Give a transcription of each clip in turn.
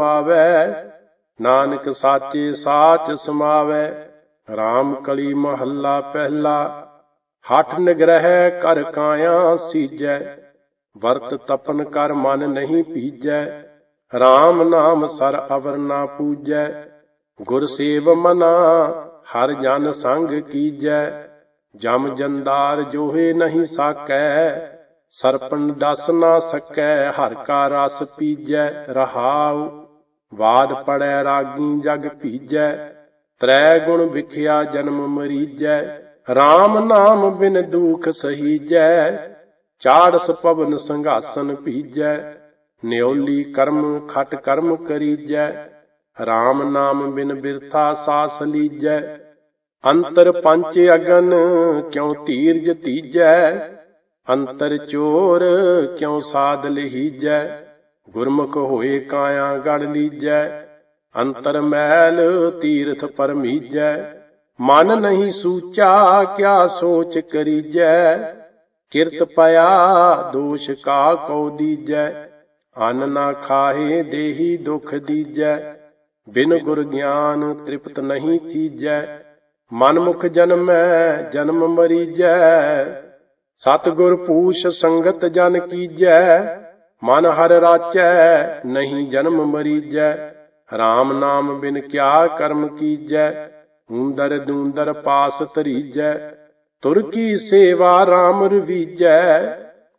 ਕਮਾਵੇ ਨਾਨਕ ਸਾਚੇ ਸਾਚ ਸਮਾਵੇ RAM ਕਲੀ ਮਹੱਲਾ ਪਹਿਲਾ, ਹਠ ਨਿਗ੍ਰਹਿ ਕਰ ਕਾਇਆ ਸੀਜੈ, ਵਰਤ ਤਪਨ ਕਰ ਮਨ ਨਹੀਂ ਪੀਜੈ RAM ਨਾਮ ਸਰ ਅਵਰ ਨਾ ਪੂਜੈ, ਗੁਰ ਸੇਵ ਮਨਾ ਹਰ ਜਨ ਸੰਗ ਕੀਜੈ, ਜਮ ਜੰਦਾਰ ਜੋਹੇ ਨਹੀਂ ਸਾਕੈ, ਸਰਪਣ ਦਸ ਨਾ ਸਕੈ, ਹਰ ਕਾ ਰਸ ਪੀਜੈ, ਰਹਾਉ ਵਾਦ ਪੜੈ ਰਾਗੀ ਜਗ ਭੀਜੈ, ਤ੍ਰੈ ਗੁਣ ਵਿਖਿਆ ਜਨਮ ਮਰੀਜੈ RAM ਨਾਮ ਬਿਨ ਦੁਖ ਸਹੀਜੈ, ਚਾੜਸ ਪਵਨ ਸੰਘਾਸਨ ਭੀਜੈ, ਨਿਉਲੀ ਕਰਮ ਖਟ ਕਰਮ ਕਰੀਜੈ RAM ਨਾਮ ਬਿਨ ਬਿਰਥਾ ਸਾਸ ਲੀਜੈ, ਅੰਤਰ ਪੰਚ ਅਗਨ ਕਿਉ ਧੀਰਜ ਤੀਜੈ, ਅੰਤਰ ਚੋਰ ਕਿਉ ਸਾਧ ਲਹੀਜੈ ਗੁਰਮੁਖ ਹੋਏ ਕਾਇਆ ਗੜ ਲੀਜੈ, ਅੰਤਰ ਮੈਲ ਤੀਰਥ ਪਰਮੀਜੈ। ਮਨ ਨਹੀਂ ਸੂਚਾ ਕਿਆ ਸੋਚ ਕਰੀਜੈ, ਕਿਰਤ ਪਿਆ ਦੋਸ਼ ਕਾ ਕਉ ਦੀਜੈ। ਅੰਨ ਨਾ ਖਾਹੇ ਦੇਹੀ ਦੁਖ ਦੀਜੈ, ਬਿਨ ਗੁਰ ਗਿਆਨ ਤ੍ਰਿਪਤ ਨਹੀਂ ਕੀਜੈ ਮਨਮੁਖ ਜਨਮੈ, ਜਨਮ ਮਰੀਜੈ, ਸਤਿਗੁਰ ਪੂਛ ਸੰਗਤ ਜਨ ਕੀਜੈ। ਮਨ ਹਰ ਰਾਚੈ, ਨਹੀਂ ਜਨਮ ਮਰੀਜੈ। RAM ਨਾਮ ਬਿਨ ਕਿਆ ਕਰਮ ਕੀਜੈ। ਊਂਦਰ ਦੂੰਦਰ ਪਾਸ ਤਰੀਜੈ ਤੁਰ ਕੀ ਸੇਵਾ RAM ਰਵੀਜੈ।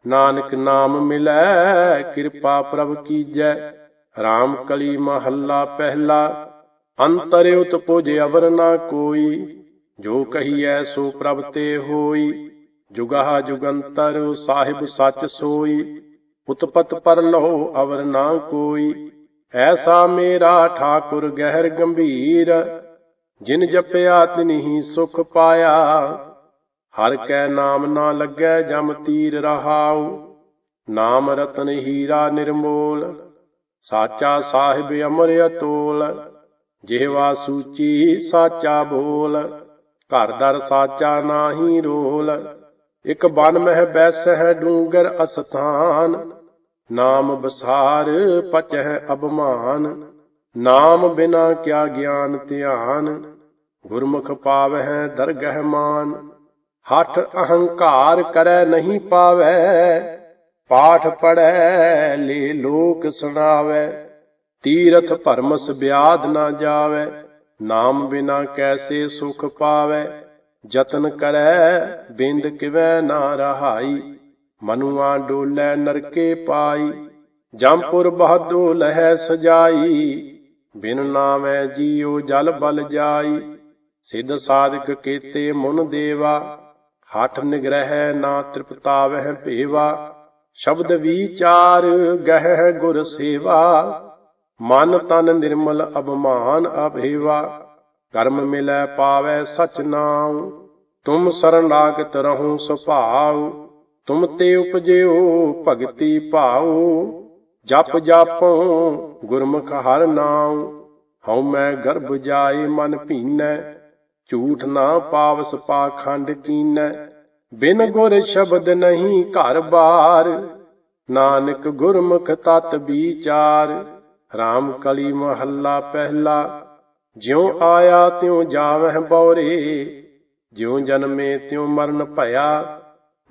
ਨਾਨਕ ਨਾਮ ਮਿਲੈ, ਕਿਰਪਾ ਪ੍ਰਭ ਕੀਜੈ। RAM ਕਲੀ ਮਹੱਲਾ ਪਹਿਲਾ, ਅੰਤਰ ਉਤਪੁਜ ਅਵਰ ਨਾ ਕੋਈ। ਜੋ ਕਹੀਐ ਸੋ ਪ੍ਰਭ ਤੇ ਹੋਈ। ਜੁਗਾ ਜੁਗੰਤਰ ਸਾਹਿਬ ਸੱਚ ਸੋਈ। ਉਤਪਤ ਪਰ ਲੋ ਅਵਰ ਨਾ ਕੋਈ। ਐਸਾ ਮੇਰਾ ਠਾਕੁਰ ਗਹਿਰ ਗੰਭੀਰ, ਜਿਨ ਜਪਿਆ ਤਿਨਹੀ ਸੁਖ ਪਾਇਆ। ਹਰ ਕੈ ਨਾਮ ਨਾ ਲੱਗੈ ਜਮ ਤੀਰ ਰਹਾਉ, ਨਾਮ ਰਤਨ ਹੀਰਾ ਨਿਰਮੋਲ। ਸਾਚਾ ਸਾਹਿਬ ਅਮਰ ਅਤੋਲ, ਜਿਹਵਾ ਸੂਚੀ ਸਾਚਾ ਬੋਲ। ਘਰ ਦਰ ਸਾਚਾ ਨਾਹੀ ਰੋਲ। ਇਕ ਬਨ ਮਹਿ ਬੈਸਹਿ ਡੂੰਗਰ ਅਸਥਾਨ, ਨਾਮ ਬਸਾਰ ਪਚਹਿ ਅਬਮਾਨ ਨਾਮ ਬਿਨਾ ਕਿਆ ਗਿਆਨ ਧਿਆਨ, ਗੁਰਮੁਖ ਪਾਵਹਿ ਦਰਗਹਿ ਮਾਨ। ਹਠ ਅਹੰਕਾਰ ਕਰੈ ਨਹੀਂ ਪਾਵੈ, ਪਾਠ ਪੜੈ ਲੇ ਲੋਕ ਸੁਣਾਵੈ। ਤੀਰਥ ਭਰਮਸ ਬਿਆਦ ਨਾ ਜਾਵੈ, ਨਾਮ ਬਿਨਾ ਕੈਸੇ ਸੁਖ ਪਾਵੈ। ਜਤਨ ਕਰੈ, ਬਿੰਦ ਕਿਵੈ ਨਾ ਰਹਾਈ। ਮਨੁਆ ਡੋਲੇ ਨਰਕੇ ਪਾਈ। ਜੰਪੁਰ ਬਹਾਦੋ ਲਹਿ ਸਜਾਈ। ਬਿਨ ਨਾਮੈ ਜੀਉ ਜਲ ਬਲ ਜਾਈ। ਸਿੱਧ ਸਾਧਕ ਕੀਤੇ ਮੁਨ ਦੇਵਾ। ਹਠ ਨਿਗ੍ਰਹਿ ਨਾ ਤ੍ਰਿਪਤਾਵਹਿ ਭੇਵਾ। ਸ਼ਬਦ ਵਿਚਾਰ ਗਹਿ ਗੁਰ ਸੇਵਾ। ਮਨ ਤਨ ਨਿਰਮਲ ਅਭਮਾਨ ਅਭੇਵਾ। ਕਰਮ ਮਿਲੈ ਪਾਵੈ ਸਚ ਨਾਮ ਤੁਮ ਸਰਨਾਗਤ ਰਹੋ ਸੁਭਾਉ। ਤੁਮ ਤੇ ਉਪਜਿਓ ਭਗਤੀ ਭਾਉ। ਜਪ ਜਾਪੋ ਗੁਰਮੁਖ ਹਰ ਨਾਮ ਹਉ ਮੈਂ ਗਰਭ ਜਾਏ ਮਨ ਭੀਨੈ। ਝੂਠ ਨਾ ਪਾਵਸ ਪਾਖੰਡ ਕੀਨੈ। ਬਿਨ ਗੁਰ ਸ਼ਬਦ ਨਹੀਂ ਘਰ ਬਾਰ। ਨਾਨਕ ਗੁਰਮੁਖ ਤਤ ਵਿਚਾਰ। RAM ਕਲੀ ਮਹੱਲਾ ਪਹਿਲਾ। ਜਿਉ ਆਇਆ ਤਿਉ ਜਾਵਹਿ ਬੌਰੇ, ਜਿਉ ਜਨਮੇ ਤਿਉ ਮਰਨ ਭਇਆ,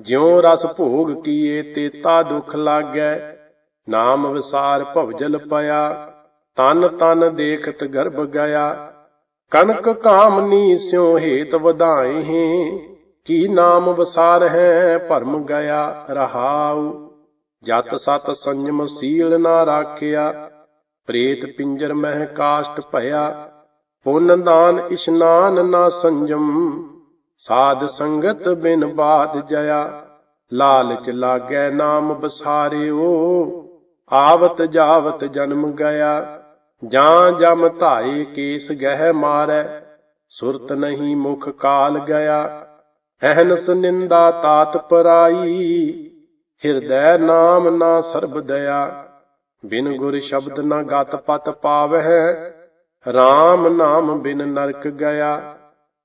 ਜਿਉ ਰਸ ਭੋਗ ਕੀਏ ਤੇ ਤੇਤਾ ਦੁਖ ਲਾਗੈ, ਨਾਮ ਵਿਸਾਰ ਭਵਜਲ ਪਿਆ, ਤਨ ਤਨ ਦੇਖਤ ਗਰਭ ਗਿਆ ਕਨਕ ਕਾਮਨੀ ਸਿਉ ਹੇਤ ਵਧਾਏ ਹੈ ਕੀ ਨਾਮ ਵਿਸਾਰ ਹੈ ਭਰਮ ਗਿਆ ਰਹਾਉ, ਜਤ ਸਤ ਸੰਜਮ ਸੀਲ ਨਾ ਰਾਖਿਆ, ਪ੍ਰੇਤ ਪਿੰਜਰ ਮਹਿ ਕਾਸ਼ਟ ਭਇਆ ਪੁੰਨ ਦਾਨ ਇਸ਼ਨਾਨ ਨਾ ਸੰਜਮ, ਸਾਧ ਸੰਗਤ ਬਿਨ ਬਾਦ ਜਇਆ। ਲਾਲਚ ਲਾਗੈ ਨਾਮ ਬਸਾਰਿਓ, ਆਵਤ ਜਾਵਤ ਜਨਮ ਗਿਆ ਜਾਂ ਜਮ ਧਾਏ ਕੇਸ ਗਹਿ ਮਾਰੈ, ਸੁਰਤ ਨਹੀਂ ਮੁਖ ਕਾਲ ਗਿਆ। ਅਹਨਸ ਨਿੰਦਾ ਤਾਤ ਪਰਾਈ, ਹਿਰਦੈ ਨਾਮ ਨਾ ਸਰਬ ਦਇਆ। ਬਿਨ ਗੁਰ ਸ਼ਬਦ ਨਾ ਗਤ ਪਤ ਪਾਵਹਿ RAM ਨਾਮ ਬਿਨ ਨਰਕ ਗਿਆ,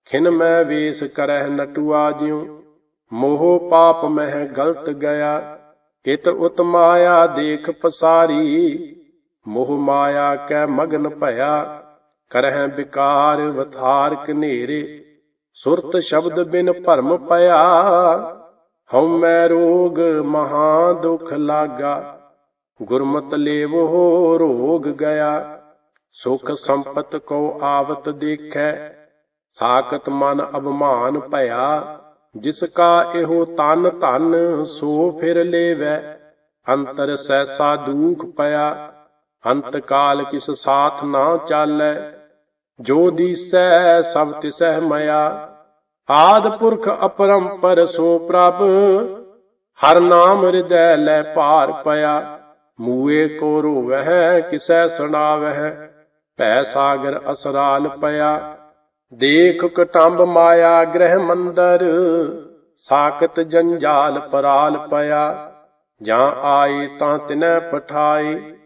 ਖਿਨ ਮੈਂ ਵੇਸ ਕਰਹਿ ਨਟੁਆ ਜਿਉ, ਮੋਹ ਪਾਪ ਮਹਿ ਗਲਤ ਗਿਆ, ਇਤ ਉਤ ਮਾਇਆ ਦੇਖ ਪਸਾਰੀ, ਮੋਹ ਮਾਇਆ ਕੈ ਮਗਨ ਭਇਆ, ਕਰਹਿ ਵਿਕਾਰ ਵਥਾਰ ਕਨੇਰੇ ਸੁਰਤ ਸ਼ਬਦ ਬਿਨ ਭਰਮ ਪਿਆ ਹਉਮੈ ਰੋਗ ਮਹਾ ਦੁਖ ਲਾਗਾ, ਗੁਰਮਤ ਲੇਵ ਹੋ ਰੋਗ ਗਿਆ। ਸੁਖ ਸੰਪਤ ਕੋ ਆਵਤ ਦੇਖੈ, ਸਾਖਤ ਮਨ ਅਭਮਾਨ ਭਇਆ, ਜਿਸ ਕਾ ਇਹੋ ਤਨ ਧਨ ਸੋ ਫਿਰ ਲੇਵੈ। ਅੰਤਰ ਸੈਸਾ ਦੁਖ ਪਿਆ, ਅੰਤ ਕਾਲ ਕਿਸ ਸਾਥ ਨਾ ਚਾਲੈ। ਜੋ ਦੀਸੈ ਸਭ ਤਿਸਹਿ ਮਇਆ, ਆਦ ਪੁਰਖ ਅਪਰੰਪਰ ਸੋ ਪ੍ਰਭ, ਹਰ ਨਾਮ ਹਿਰਦੈ ਲੈ ਭਾਰ ਪਿਆ। ਮੂਏ ਕੋ ਰੋਵਹਿ, ਕਿਸੈ ਸੁਣਾਵਹਿ ਭੈ ਸਾਗਰ ਅਸਰਾਲ ਪਿਆ। ਦੇਖ ਕਟੰਬ ਮਾਇਆ ਗ੍ਰਹਿ ਮੰਦਰ, ਸਾਖਤ ਜੰਜਾਲ ਪਰਾਲ ਪਿਆ। ਜਾਂ ਆਏ ਤਾਂ ਤਿਨੈ ਪਠਾਏ,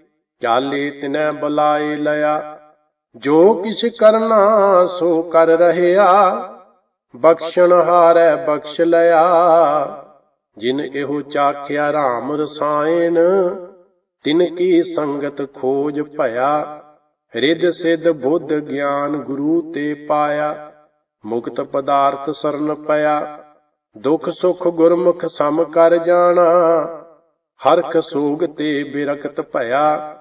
ਚਾਲੇ ਤਿਨੈ ਬੁਲਾਏ ਲਿਆ। ਜੋ ਕਿਛ ਕਰਨਾ ਸੋ ਕਰ ਰਹਿਆ, ਬਖਸ਼ਣ ਹਾਰੈ ਬਖਸ਼ ਲਿਆ। ਜਿਨ ਇਹੋ ਚਾਖਿਆ ਰਾਮ ਰਸਾਇਣ, ਤਿਨ ਕੀ ਸੰਗਤ ਖੋਜ ਭਇਆ। ਰਿੱਧ ਸਿੱਧ ਬੁੱਧ ਗਿਆਨ ਗੁਰੂ ਤੇ ਪਾਇਆ, ਮੁਕਤ ਪਦਾਰਥ ਸਰਨ ਪਿਆ। ਦੁਖ ਸੁਖ ਗੁਰਮੁਖ ਸਮ ਕਰ ਜਾਣਾ ਹਰਖ ਸੂਗ ਤੇ ਬਿਰਕਤ ਭਇਆ।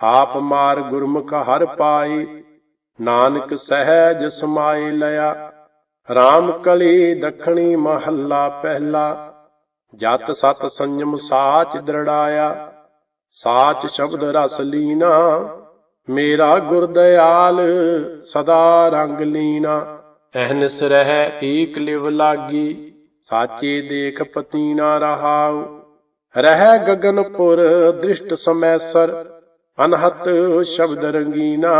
ਆਪ ਮਾਰ ਗੁਰਮੁਖ ਹਰ ਪਾਈ ਨਾਨਕ ਸਹਿਜ ਸਮਾਏ ਲਿਆ। RAM ਕਲੀ ਦਖਣੀ ਮਹੱਲਾ ਪਹਿਲਾ, ਜਤ ਸਤ ਸੰਜਮ ਸਾਚ ਦ੍ਰਿੜਾਇਆ। ਸਾਚ ਸ਼ਬਦ ਰਸ ਲੀਨਾ ਮੇਰਾ ਗੁਰ ਦਇਆਲ ਸਦਾ ਰੰਗ ਲੀਨਾ। ਅਹਨਿਸ ਰਹਿ ਏਕ ਲਿਵ ਲਾਗੀ। ਸਾਚੇ ਦੇਖ ਪਤੀ ਨਾ ਰਹਾਉ। ਰਹਿ ਗਗਨਪੁਰ ਦ੍ਰਿਸ਼ਟ ਸਮੈਸਰ। ਅਨਹਤ ਸ਼ਬਦ ਰੰਗੀਨਾ।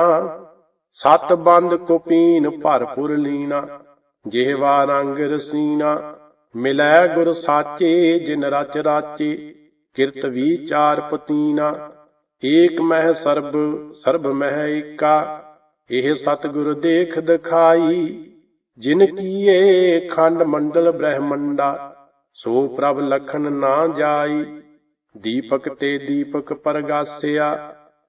ਸਤ ਬੰਦ ਕੁਪੀਨ ਭਰਪੁਰ ਲੀਨਾ। ਜਿਹਵਾ ਰੰਗ ਰਸੀਨਾ। ਮਿਲੈ ਗੁਰ ਸਾਚੇ ਜਿਨ ਰਚ ਰਾਚੇ। ਕਿਰਤ ਵਿਚਾਰ ਪਤੀਨਾ। ਏਕ ਮਹਿ ਸਰਬ ਸਰਬ ਮਹਿ ਏਕਾ, ਇਹ ਸਤਿਗੁਰ ਦੇਖ ਦਿਖਾਈ, ਜਿਨ ਕੀਏ ਖੰਡ ਮੰਡਲ ਬ੍ਰਹਮੰਡਾ, ਸੋ ਪ੍ਰਭ ਲਖਨ ਨਾ ਜਾਈ, ਦੀਪਕ ਤੇ ਦੀਪਕ ਪਰਗਾਸਿਆ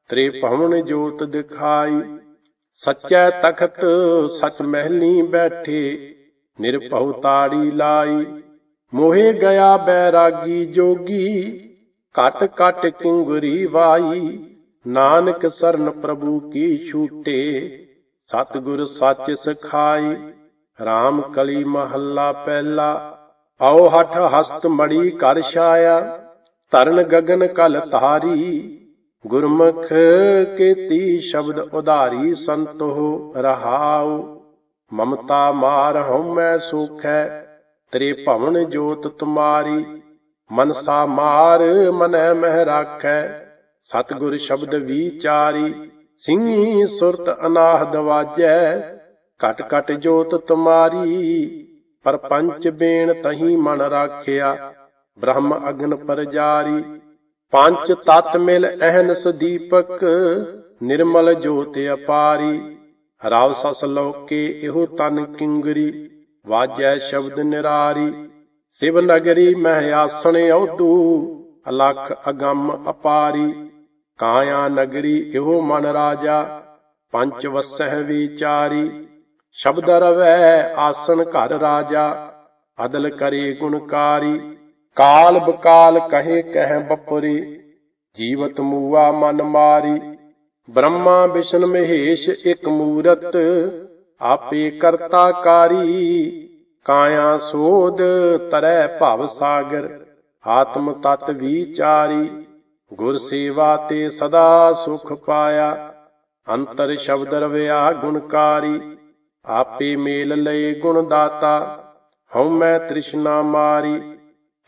ਤ੍ਰੇ ਭਵਨ ਜੋਤ ਦਿਖਾਈ, ਸੱਚੈ ਤਖਤ ਸਚ ਮਹਿਲੀ ਬੈਠੇ, ਨਿਰਭਉ ਤਾੜੀ ਲਾਈ, ਮੋਹੇ ਗਿਆ ਬੈਰਾਗੀ ਜੋਗੀ ਘਟ ਕਟ ਕਿੰਗਰੀ ਵਾਈ। ਨਾਨਕ ਸਰਨ ਪ੍ਰਭੂ ਕੀ ਛੂਟੇ। ਸਤਿਗੁਰ ਸੱਚ ਸਿਖਾਈ। RAM ਕਲੀ ਮਹੱਲਾ ਪਹਿਲਾ। ਆਓ ਹਠ ਹਸਤ ਮੜੀ ਕਰ ਛਾਇਆ। ਤਰਨ ਗਗਨ ਕਲ ਤਾਰੀ ਗੁਰਮੁਖ ਕੀਤੀ ਸ਼ਬਦ ਉਧਾਰੀ ਸੰਤੋ ਰਹਾਉ। ਮਮਤਾ ਮਾਰ ਹਉਮੈ ਸੁਖੈ। ਤੇਰੇ ਭਵਨ ਜੋਤ ਤੁਮਾਰੀ। ਮਨਸਾ ਮਾਰ ਮਨੈ ਮਹਿ ਰਾਖੈ, ਸਤਿਗੁਰ ਸ਼ਬਦ ਵਿਚਾਰੀ ਸਿੰਘੀ ਸੁਰਤ ਅਨਾਹ ਦਵਾਜੈ ਘਟ ਘਟ ਜੋਤ ਤੁਮਾਰੀ, ਪਰਪੰਚ ਬੇਣ ਤਹੀ ਮਨ ਰਾਖਿਆ, ਬ੍ਰਹਮ ਅਗਨ ਪਰਜਾਰੀ। ਪੰਜ ਤਤ ਮਿਲ ਅਹਨਸ ਦੀਪਕ, ਨਿਰਮਲ ਜੋਤ ਅਪਾਰੀ। ਰਾਵ ਸਸ ਲੋਕੇ ਇਹੋ ਤਨ ਕਿੰਗਰੀ, ਵਾਜੈ ਸ਼ਬਦ ਨਿਰਾਰੀ। ਸਿਵ ਨਗਰੀ ਮਹਿ ਆਸਣ ਔਦੂ ਅਲਖ ਅਗੰਮ ਅਪਾਰੀ, ਕਾਇਆ ਨਗਰੀ ਇਹੋ ਮਨ ਰਾਜਾ, ਪੰਚ ਵਸਹਿ ਵਿਚਾਰੀ, ਸ਼ਬਦ ਰਵੈ ਆਸਣ ਘਰ ਰਾਜਾ, ਅਦਲ ਕਰੇ ਗੁਣਕਾਰੀ ਕਾਲ ਬਕਾਲ ਕਹੇ ਕਹਿ ਬਪਰੀ, ਜੀਵਤ ਮੂਆ ਮਨ ਮਾਰੀ, ਬ੍ਰਹਮਾ ਵਿਸ਼ਨ ਮਹੇਸ਼ ਇਕ ਮੂਰਤ, ਆਪੇ ਕਰਤਾ ਕਾਰੀ ਕਾਇਆ ਸੋਧ ਤਰੈ ਭਵ ਸਾਗਰ, ਆਤਮ ਤਤ ਵਿਚਾਰੀ, ਗੁਰ ਸੇਵਾ ਤੇ ਸਦਾ ਸੁਖ ਪਾਇਆ। ਅੰਤਰ ਸ਼ਬਦ ਰਵਿਆ ਗੁਣਕਾਰੀ ਆਪੇ ਮੇਲ ਲਏ ਗੁਣ ਦਾਤਾ ਹਉਮੈ ਤ੍ਰਿਸ਼ਨਾ ਮਾਰੀ।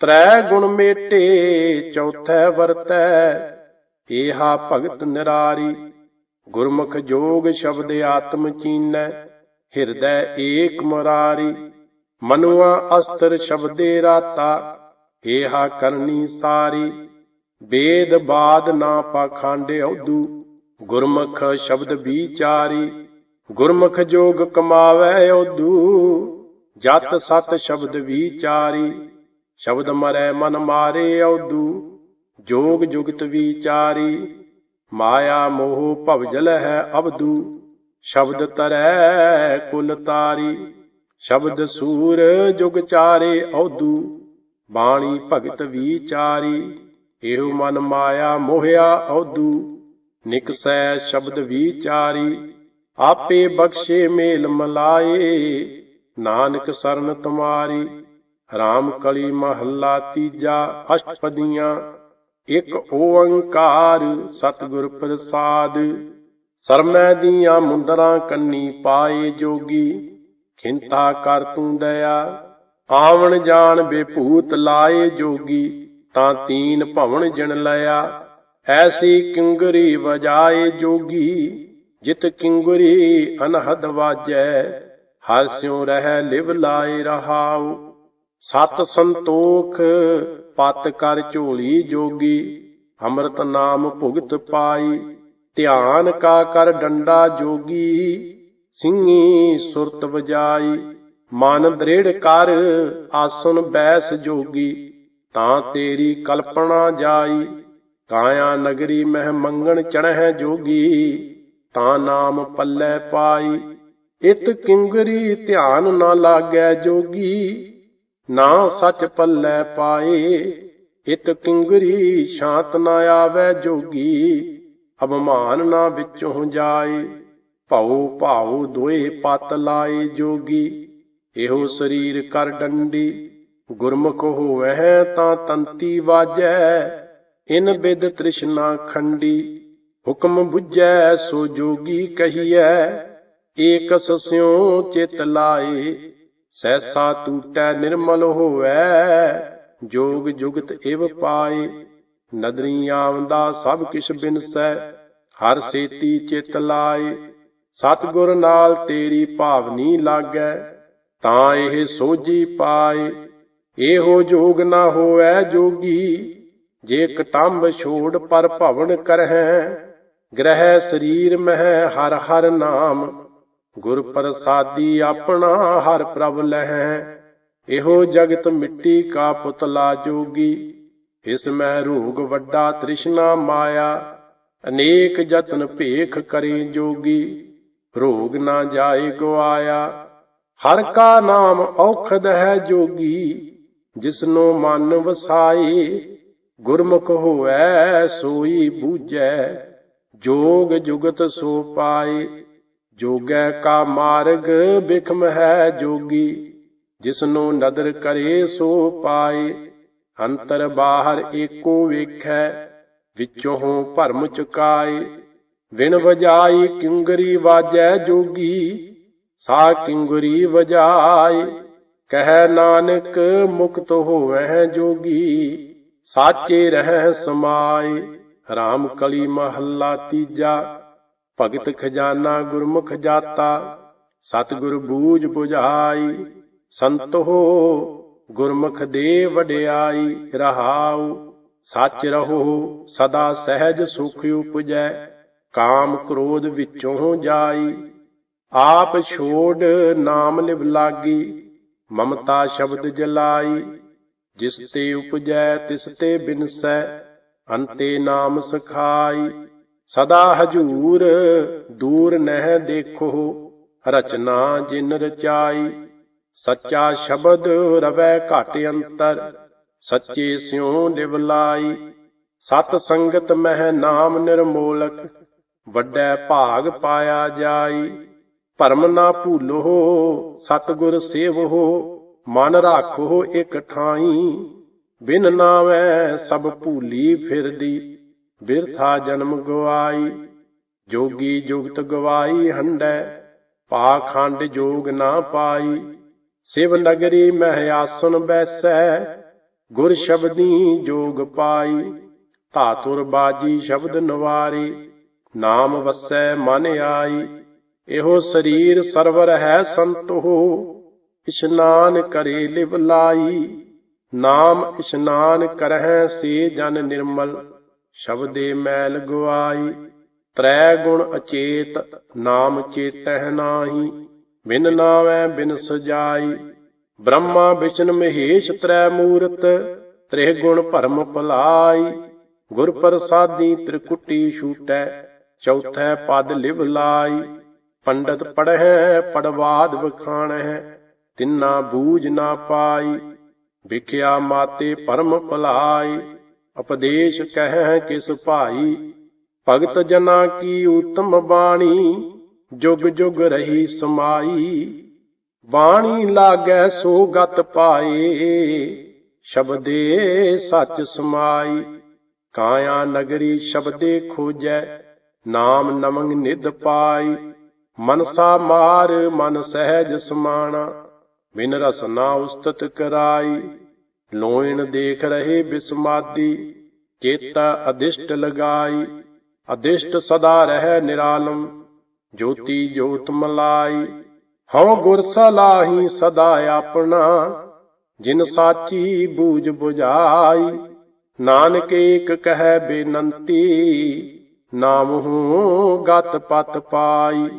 ਤ੍ਰੈ ਗੁਣ ਮੇਟੇ, ਚੌਥੈ ਵਰਤੈ, ਏਹਾ ਭਗਤ ਨਿਰਾਰੀ। ਗੁਰਮੁਖ ਜੋਗ ਸ਼ਬਦ ਆਤਮ ਚੀਨੈ, ਹਿਰਦੈ ਏਕ ਮੁਰਾਰੀ। ਮਨੁਆ ਅਸਤਰ ਸ਼ਬਦੇ ਰਾਤਾ, ਏਹਾ ਕਰਨੀ ਸਾਰੀ। ਵੇਦ ਬਾਦ ਨਾ ਪਾਖਾਂਡੇ ਔਦੂ ਗੁਰਮੁਖ ਸ਼ਬਦ ਵਿਚਾਰੀ। ਗੁਰਮੁਖ ਜੋਗ ਕਮਾਵੈ ਔਦੂ ਜਤ ਸਤ ਸ਼ਬਦ ਵਿਚਾਰੀ। ਸ਼ਬਦ ਮਰੈ ਮਨ ਮਾਰੇ ਔਦੂ ਜੋਗ ਜੁਗਤ ਵਿਚਾਰੀ। ਮਾਇਆ ਮੋਹ ਭਵਜਲ ਹੈ ਅਬਦੂ ਸ਼ਬਦ ਤਰੈ ਕੁਲ ਤਾਰੀ। ਸ਼ਬਦ ਸੂਰ ਜੁਗ ਚਾਰੇ ਔਦੂ ਬਾਣੀ ਭਗਤ ਵਿਚਾਰੀ ਇਹੋ ਮਨ ਮਾਇਆ ਮੋਹਿਆ ਔਦੂ ਨਿਕਸੈ ਸ਼ਬਦ ਵਿਚਾਰੀ ਆਪੇ ਬਖਸ਼ੇ ਮੇਲ ਮਲਾਏ, ਨਾਨਕ ਸਰਨ ਤੁਮਾਰੀ, ਰਾਮ ਕਲੀ ਮਹੱਲਾ ਤੀਜਾ ਅਸ਼ਟਪਦੀਆਂ, ਇਕ ਓੰਕਾਰ ਸਤਿਗੁਰ ਪ੍ਰਸਾਦ, ਸਰਮੈ ਦੀਆਂ ਮੁੰਦਰਾਂ ਕੰਨੀ ਪਾਏ ਜੋਗੀ ਖਿੰਤਾ ਕਰ ਤੂੰ ਦਇਆ। ਆਵਣ ਜਾਣ ਬੇਭੂਤ ਲਾਏ ਜੋਗੀ, ਤਾਂ ਤੀਨ ਭਵਨ ਜਨ ਲਿਆ ਐਸੀ ਕਿੰਗਰੀ ਵਜਾਏ ਜੋਗੀ, ਜਿਤ ਕਿੰਗਰੀ ਅਨਹਦ ਵਾਜੈ। ਹਰ ਸਿਉ ਰਹਿ ਲਿਵ ਲਾਏ ਰਹਾਉ। ਸਤ ਸੰਤੋਖ ਪਤ ਕਰ ਝੋਲੀ ਜੋਗੀ, ਅੰਮ੍ਰਿਤ ਨਾਮ ਭੁਗਤ ਪਾਈ। ਧਿਆਨ ਕਾ ਕਰ ਡੰਡਾ ਜੋਗੀ ਸਿੰਘੀ ਸੁਰਤ ਵਜਾਈ। ਮਨ ਦ੍ਰਿੜ ਕਰ, ਆਸਨ ਬੈਸ ਜੋਗੀ। ਤਾਂ ਤੇਰੀ ਕਲਪਨਾ ਜਾਈ। ਕਾਇਆ ਨਗਰੀ ਮਹਿ ਮੰਗਣ ਚੜਹਿ ਜੋਗੀ। ਤਾਂ ਨਾਮ ਪੱਲੇ ਪਾਈ। ਇਤ ਕਿੰਗਰੀ ਧਿਆਨ ਨਾ ਲਾਗੈ ਜੋਗੀ। ਨਾ ਸੱਚ ਪੱਲੇ ਪਾਏ। ਇਤ ਕਿੰਗਰੀ ਸ਼ਾਂਤ ਨਾ ਆਵੈ ਜੋਗੀ। ਅਭਮਾਨ ਨਾ ਵਿੱਚੋਂ ਜਾਏ। ਭਉ ਭਾਉ ਦੋਏ ਪਤ ਲਾਏ ਜੋਗੀ, ਇਹੋ ਸਰੀਰ ਕਰ ਡੰਡੀ, ਗੁਰਮੁਖ ਹੋਵੈ ਤਾਂ ਤੰਤੀ ਵਾਜੈ, ਇਨ ਬਿਦ ਤ੍ਰਿਸ਼ਨਾ ਖੰਡੀ, ਹੁਕਮ 부ਜੈ ਸੋ ਜੋਗੀ ਕਹੀਐ, ਏਕਸ ਸਿਉ ਚਿਤ ਲਾਏ, ਸਹਿਸਾ ਟੂਟੈ ਨਿਰਮਲ ਹੋਵੈ, ਜੋਗ ਜੁਗਤ ਇਵ ਪਾਏ ਨਦਰੀ ਆਵੰਦਾ ਸਭ ਕਿਛ ਬਿਨਸੈ, ਹਰ ਸੇਤੀ ਚਿਤ ਲਾਏ ਸਤਿਗੁਰ ਨਾਲ ਤੇਰੀ ਭਾਵਨੀ ਲਾਗੈ, ਤਾਂ ਇਹ ਸੋਝੀ ਪਾਏ। ਇਹੋ ਜੋਗ ਨਾ ਹੋਵੈ ਜੋਗੀ, ਜੇ ਕਟੰਬ ਛੋੜ ਪਰ ਭਵਨ ਕਰਹਿ। ਗ੍ਰਹਿ ਸਰੀਰ ਮਹਿ ਹਰ ਹਰ ਨਾਮ, ਗੁਰ ਪ੍ਰਸਾਦੀ ਆਪਣਾ ਹਰ ਪ੍ਰਭ ਲਹਿ। ਇਹੋ ਜਗਤ ਮਿੱਟੀ ਕਾ ਪੁਤਲਾ ਜੋਗੀ, ਇਸ ਮੈਂ ਰੂਗ ਵੱਡਾ ਤ੍ਰਿਸ਼ਨਾ ਮਾਇਆ, ਅਨੇਕ ਯਤਨ ਭੇਖ ਕਰੇ ਜੋਗੀ। ਰੋਗ ਨਾ ਜਾਏ ਗਵਾਇਆ ਹਰ ਕਾ ਨਾਮ ਔਖਦ ਹੈ ਜੋਗੀ, ਜਿਸਨੋ ਮਨ ਵਸਾਏ। ਗੁਰਮੁਖ ਹੋਵੈ ਸੋਈ ਬੂਝੈ, ਜੋਗ ਜੁਗਤ ਸੋ ਪਾਏ। ਜੋਗੈ ਕਾ ਮਾਰਗ ਬਿਖਮ ਹੈ ਜੋਗੀ, ਜਿਸਨੋ ਨਦਰ ਕਰੇ ਸੋ ਪਾਏ। ਅੰਤਰ ਬਾਹਰ ਏਕੋ ਵੇਖੈ, ਵਿੱਚੋਂ ਭਰਮ ਚੁਕਾਏ। ਵਿਣ ਵਜਾਈ ਕਿੰਗਰੀ ਵਾਜੈ ਜੋਗੀ, ਸਾ ਕਿੰਗਰੀ ਵਜਾਏ ਕਹਿ ਨਾਨਕ ਮੁਕਤ ਹੋਵੈ ਜੋਗੀ, ਸਾਚੇ ਰਹਿ ਸਮਾਏ, ਰਾਮ ਕਲੀ ਮਹੱਲਾ ਤੀਜਾ, ਭਗਤ ਖਜ਼ਾਨਾ ਗੁਰਮੁਖ ਜਾਤਾ, ਸਤਿਗੁਰ ਬੂਝ 부ਝਾਈ ਹੋ, ਗੁਰਮੁਖ ਦੇ ਵਡਿਆਈ, ਰਹਾਉ, ਸੱਚ ਰਹੋ, ਸਦਾ ਸਹਿਜ ਸੁਖ ਉਪਜੈ। ਕਾਮ ਕ੍ਰੋਧ ਵਿੱਚੋਂ ਜਾਈ। ਆਪ ਛੋੜ ਨਾਮ ਲਿਵ ਲਾਗੀ, ਮਮਤਾ ਸ਼ਬਦ ਜਲਾਈ। ਜਿਸ ਤੇ ਉਪਜੈ, ਤਿਸ ਤੇ ਬਿਨਸੈ, ਅੰਤੇ ਨਾਮ ਸਖਾਈ। ਸਦਾ ਹਜੂਰ ਦੂਰ ਨਹਿ ਦੇਖੋ, ਰਚਨਾ ਜਿਨ ਰਚਾਈ। ਸੱਚਾ ਸ਼ਬਦ ਰਵੈ ਘਟ ਅੰਤਰ, ਸੱਚੇ ਸਿਉ ਲਿਵ ਲਾਈ। ਸਤ ਸੰਗਤ ਮਹਿ ਨਾਮ ਨਿਰਮੋਲਕ ਵੱਡੈ ਭਾਗ ਪਾਇਆ ਜਾਈ। ਭਰਮ ਨਾ ਭੂਲੋ, ਸਤਗੁਰ ਸੇਵੋ, ਮਨ ਰਾਖੋ ਇਕ ਠਾਈ ਬਿਨ ਨਾਮੈ ਸਭ ਭੂਲੀ ਫਿਰਦੀ, ਬਿਰਥਾ ਜਨਮ ਗਵਾਈ। ਜੋਗੀ ਜੁਗਤ ਗਵਾਈ ਹੰਡੈ ਪਾਖੰਡ ਜੋਗ ਨਾ ਪਾਈ। ਸਿਵ ਨਗਰੀ ਮਹਿ ਆਸਨ ਬੈਸੈ, ਗੁਰ ਸ਼ਬਦੀ ਜੋਗ ਪਾਈ। ਧਾਤੁਰ ਬਾਜੀ ਸ਼ਬਦ ਨਵਾਰੀ ਨਾਮ ਵਸੈ ਮਨ ਆਈ, ਇਹੋ ਸਰੀਰ ਸਰਵਰ ਹੈ ਸੰਤੋ ਇਸ਼ਨਾਨ ਕਰੇ ਲਿਵ ਲਾਈ, ਨਾਮ ਇਸ਼ਨਾਨ ਕਰਹਿ ਸੇ ਜਨ ਨਿਰਮਲ। ਸ਼ਬਦੇ ਮੈਲ ਗਵਾਈ ਤ੍ਰੈ ਗੁਣ ਅਚੇਤ, ਨਾਮ ਚੇਤਹਿ ਨਾਹੀ। ਬਿਨ ਨਾਮੈ ਬਿਨ ਸਜਾਈ, ਬ੍ਰਹਮਾ ਵਿਸ਼ਨ ਮਹੇਸ਼ ਤ੍ਰੈ ਮੂਰਤ, ਤ੍ਰਿਹ ਗੁਣ ਭਰਮ ਭਲਾਈ। ਗੁਰ ਪ੍ਰਸਾਦੀ ਤ੍ਰਿਕੁਟੀ ਛੂਟੈ ਚੌਥੈ ਪਦ ਲਿਵ ਲਾਈ, ਪੰਡਤ ਪੜਹਿ, ਪੜਵਾਦ ਵਖਾਣਹਿ ਤਿੰਨਾ ਬੂਝ ਨਾ ਪਾਈ, ਵਿਖਿਆ ਮਾਤੇ ਪਰਮ ਭਲਾਈ, ਉਪਦੇਸ਼ ਕਹਿ ਕਿਸ ਭਾਈ, ਭਗਤ ਜਨਾ ਕੀ ਉਤਮ ਬਾਣੀ, ਜੁਗ ਜੁਗ ਰਹੀ ਸਮਾਈ, ਬਾਣੀ ਲਾਗੈ ਸੋ ਗਤ ਪਾਏ, ਸ਼ਬਦੇ ਸੱਚ ਸਮਾਈ, ਕਾਇਆ ਨਗਰੀ ਸ਼ਬਦੇ ਖੋਜੈ ਨਾਮ ਨਮੰਗ ਨਿਧ ਪਾਈ, ਮਨਸਾ ਮਾਰ ਮਨ ਸਹਿਜ ਸਮਾਣਾ, ਬਿਨ ਰਸਨਾ ਉਸਤਤ ਕਰਾਈ। ਲੋਇਣ ਦੇਖ ਰਹੇ ਬਿਸਮਾਦੀ ਚੇਤਾ ਅਦਿਸ਼ਟ ਲਗਾਈ। ਅਦਿਸ਼ਟ ਸਦਾ ਰਹਿ ਨਿਰਾਲਮ, ਜੋਤੀ ਜੋਤ ਮਲਾਈ। ਹਉ ਗੁਰ ਸਲਾਹੀ ਸਦਾ ਆਪਣਾ, ਜਿਨ ਸਾਚੀ ਬੂਝ 부ਝਾਈ ਨਾਨਕ ਏਕ ਕਹੈ ਬੇਨੰਤੀ ਨਾਮ ਗਤ ਪਤ ਪਾਈ।